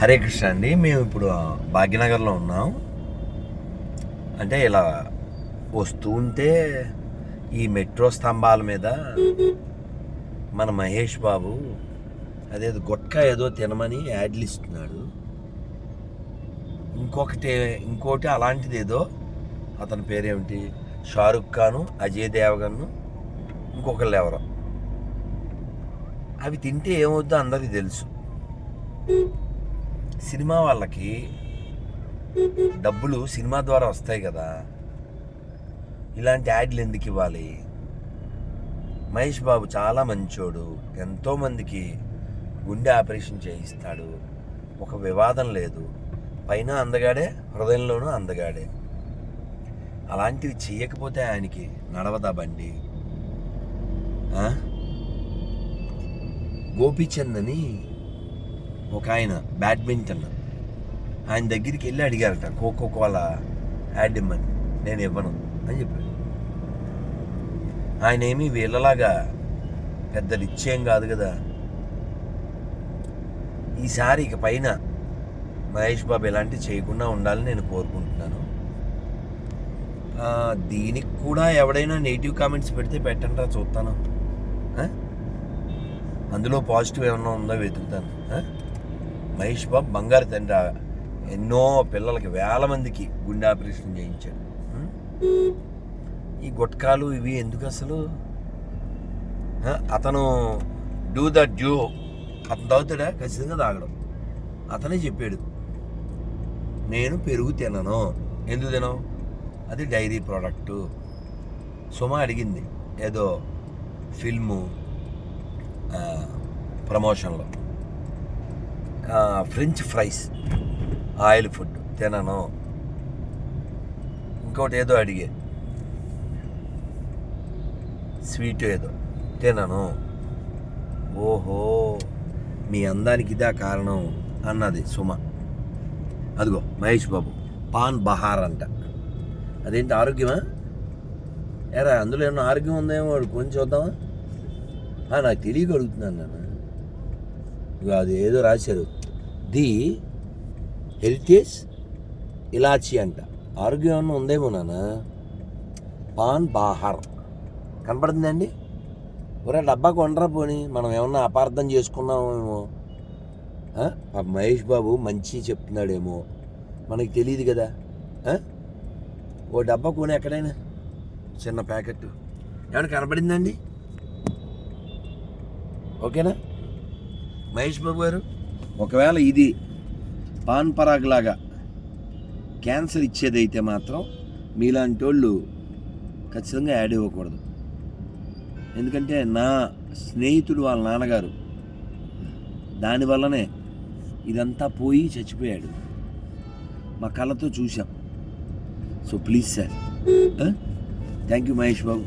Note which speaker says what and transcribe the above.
Speaker 1: హరే కృష్ణ అండి. మేము ఇప్పుడు భాగ్యనగర్లో ఉన్నాం. అంటే ఇలా వస్తూ ఉంటే ఈ మెట్రో స్తంభాల మీద మన మహేష్ బాబు అదేదో గుట్కా ఏదో తినమని యాడ్లు ఇస్తున్నాడు ఇంకొకటి ఇంకోటి అలాంటిది ఏదో అతని పేరేమిటి? షారుఖ్ ఖాను అజయ్ దేవగన్ను ఇంకొకళ్ళు ఎవరో. అవి తింటే ఏమవుద్దో అందరికీ తెలుసు. సినిమా వాళ్ళకి డబ్బులు సినిమా ద్వారా వస్తాయి కదా. ఇలాంటి యాడ్లు ఎందుకు ఇవ్వాలి? మహేష్ బాబు చాలా మంచోడు. ఎంతోమందికి గుండె ఆపరేషన్ చేయిస్తాడు. ఒక వివాదం లేదు. పైన అందగాడే హృదయంలోనూ అందగాడే. అలాంటివి చేయకపోతే ఆయనకి నడవదా బండి? ఆ? గోపీచంద్ అని ఒక ఆయన బ్యాడ్మింటన్. ఆయన దగ్గరికి వెళ్ళి అడిగారట కోకో కోలా యాడ్ ఇమ్మని నేను ఇవ్వను అని చెప్పాడు. ఆయన ఏమి వీళ్ళలాగా పెద్ద నిశ్చయం కాదు కదా. ఈసారి ఇక పైన మహేష్ బాబు ఇలాంటివి చేయకుండా ఉండాలని నేను కోరుకుంటున్నాను. దీనికి కూడా ఎవడైనా నెగిటివ్ కామెంట్స్ పెడితే పెట్టండి చూస్తాను అందులో పాజిటివ్ ఏమన్నా ఉందో వెతుకుతాను? మహేష్ బాబు బంగారు తండ్రి ఎన్నో పిల్లలకి వేల మందికి గుండె ఆపరేషన్ చేయించాడు. ఈ గుట్కాలు ఇవి ఎందుకు అసలు? అతను డూ ద డ్యూ. అతను తాగుతాడా? ఖచ్చితంగా తాగడం. అతనే చెప్పాడు నేను పెరుగు తినను. ఎందుకు తినవు? అది డైరీ ప్రోడక్టు. సుమ అడిగింది ఏదో ఫిల్ము ప్రమోషన్లో. ఫ్రెంచ్ ఫ్రైస్ ఆయిల్ ఫుడ్ తినను. ఇంకోటి ఏదో అడిగే. స్వీట్ ఏదో తినను. ఓహో మీ అందానికి ఇదా కారణం అన్నది సుమ. అదిగో మహేష్ బాబు పాన్ బహార్ అంట. అదేంటి ఆరోగ్యమా? ఎరా అందులో ఏమన్నా ఆరోగ్యం ఉందేమో వాడు కొంచెం చూద్దామా? నాకు తెలియక అడుగుతున్నాను అది ఏదో రాశారు. ది హెరిటేజ్ ఇలాచి అంట. ఆరోగ్యం ఏమన్నా ఉందేమో నాన్న? పాన్ బాహార్. కనపడుతుందండి? ఒరే డబ్బా కొండరా పోని. మనం ఏమన్నా అపార్థం చేసుకున్నామేమో. మహేష్ బాబు మంచి చెప్తున్నాడేమో. మనకి తెలియదు కదా. ఓ డబ్బా కొని ఎక్కడైనా? చిన్న ప్యాకెట్. ఏమైనా కనపడిందండి? ఓకేనా? మహేష్ బాబు గారు? ఒకవేళ ఇది పాన్ పరాగ్ లాగా క్యాన్సర్ ఇచ్చేదైతే మాత్రం మీలాంటి వాళ్ళు ఖచ్చితంగా యాడ్ ఇవ్వకూడదు. ఎందుకంటే నా స్నేహితుడు వాళ్ళ నాన్నగారు దానివల్లనే ఇదంతా పోయి చచ్చిపోయాడు. మా కళ్ళతో చూసాం so please sir. Thank you Mahesh Babu.